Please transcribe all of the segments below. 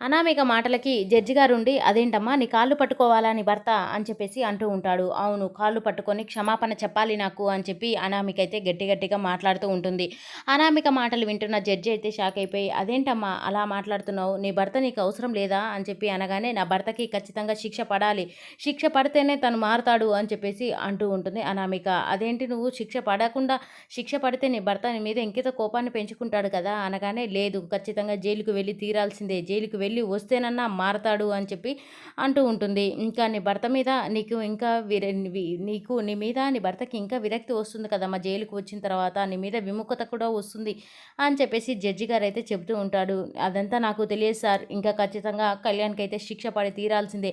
అనామిక మాటలకి జడ్జి గారు ఉండి అదేంటమ్మా నీ కాళ్ళు పట్టుకోవాలా నీ భర్త? అని చెప్పేసి అంటూ ఉంటాడు. అవును కాళ్ళు పట్టుకొని క్షమాపణ చెప్పాలి నాకు అని చెప్పి అనామిక అయితే గట్టి గట్టిగా మాట్లాడుతూ ఉంటుంది. అనామిక మాటలు వింటున్న జడ్జి అయితే షాక్ అయిపోయి అదేంటమ్మా అలా మాట్లాడుతున్నావు? నీ భర్త నీకు అవసరం లేదా? అని చెప్పి అనగానే నా భర్తకి ఖచ్చితంగా శిక్ష పడాలి. శిక్ష పడితేనే తను మారుతాడు అని చెప్పేసి అంటూ ఉంటుంది అనామిక. అదేంటి నువ్వు? శిక్ష పడకుండా శిక్ష పడితే నీ భర్త నీ మీద ఇంకిత కోపాన్ని పెంచుకుంటాడు కదా? అనగానే లేదు ఖచ్చితంగా జైలుకు వెళ్ళి తీరాల్సిందే జైలుకు వెళ్ళి వెళ్ళి వస్తేనన్నా మారతాడు అని చెప్పి అంటూ ఉంటుంది. ఇంకా నీ భర్త మీద నీకు ఇంకా నీకు నీ మీద నీ భర్తకి ఇంకా విరక్తి వస్తుంది కదమ్మా జైలుకు వచ్చిన తర్వాత నీ మీద విముఖత కూడా వస్తుంది అని చెప్పేసి జడ్జి గారు అయితే చెబుతూ ఉంటాడు. అదంతా నాకు తెలియదు సార్. ఇంకా ఖచ్చితంగా కళ్యాణ్కి అయితే శిక్ష పడి తీరాల్సిందే.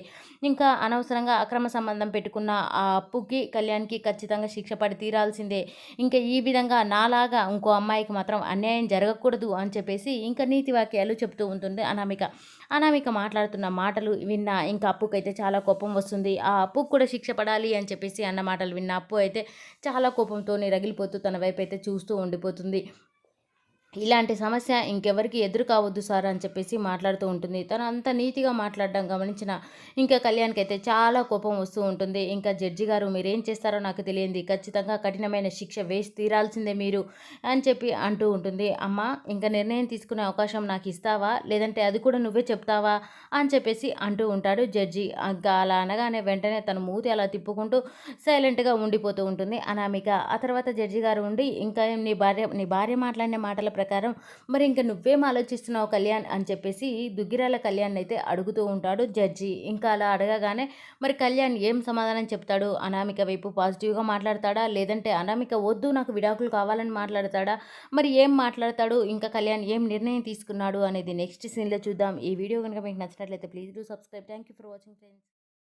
ఇంకా అనవసరంగా అక్రమ సంబంధం పెట్టుకున్న ఆ అప్పుకి కళ్యాణ్కి ఖచ్చితంగా శిక్ష పడి తీరాల్సిందే. ఇంకా ఈ విధంగా నాలాగా ఇంకో అమ్మాయికి మాత్రం అన్యాయం జరగకూడదు అని చెప్పేసి ఇంకా నీతి వాక్యాలు చెప్తూ ఉంటుంది అనామిక. అనామిక మాట్లాడుతున్న మాటలు విన్న ఇంకా అప్పుకైతే చాలా కోపం వస్తుంది. ఆ అప్పుకు కూడా శిక్ష పడాలి అని చెప్పేసి అన్న మాటలు విన్న అప్పు అయితే చాలా కోపంతో రగిలిపోతూ తన వైపు అయితే చూస్తూ ఉండిపోతుంది. ఇలాంటి సమస్య ఇంకెవరికి ఎదురు కావద్దు సార్ అని చెప్పేసి మాట్లాడుతూ ఉంటుంది. తను అంత నీతిగా మాట్లాడడం గమనించిన ఇంకా కళ్యాణ్కి అయితే చాలా కోపం వస్తూ ఉంటుంది. ఇంకా జడ్జి గారు మీరేం చేస్తారో నాకు తెలియంది. ఖచ్చితంగా కఠినమైన శిక్ష వేసి తీరాల్సిందే మీరు అని చెప్పి అంటూ ఉంటుంది. అమ్మ ఇంకా నిర్ణయం తీసుకునే అవకాశం నాకు ఇస్తావా? లేదంటే అది కూడా నువ్వే చెప్తావా? అని చెప్పేసి అంటూ ఉంటాడు జడ్జి. ఇంకా అలా అనగానే వెంటనే తన మూతి అలా తిప్పుకుంటూ సైలెంట్గా ఉండిపోతూ ఉంటుంది. అనామిక ఆ తర్వాత జడ్జి గారు ఉండి ఇంకా నీ భార్య నీ భార్య మాట్లాడిన మాటల ప్రకారం మరి ఇంకా నువ్వేం ఆలోచిస్తున్నావు కళ్యాణ్? అని చెప్పేసి దుగ్గిరాల కళ్యాణ్ అయితే అడుగుతూ ఉంటాడు జడ్జి. ఇంకా అలా అడగగానే మరి కళ్యాణ్ ఏం సమాధానం చెప్తాడు? అనామిక వైపు పాజిటివ్గా మాట్లాడతాడా? లేదంటే అనామిక వద్దు నాకు విడాకులు కావాలని మాట్లాడతాడా? మరి ఏం మాట్లాడతాడు? ఇంకా కళ్యాణ్ ఏం నిర్ణయం తీసుకున్నాడు? అనేది నెక్స్ట్ సీన్లో చూద్దాం. ఈ వీడియో కనుక మీకు నచ్చినట్లయితే please do subscribe. Thank you for watching friends.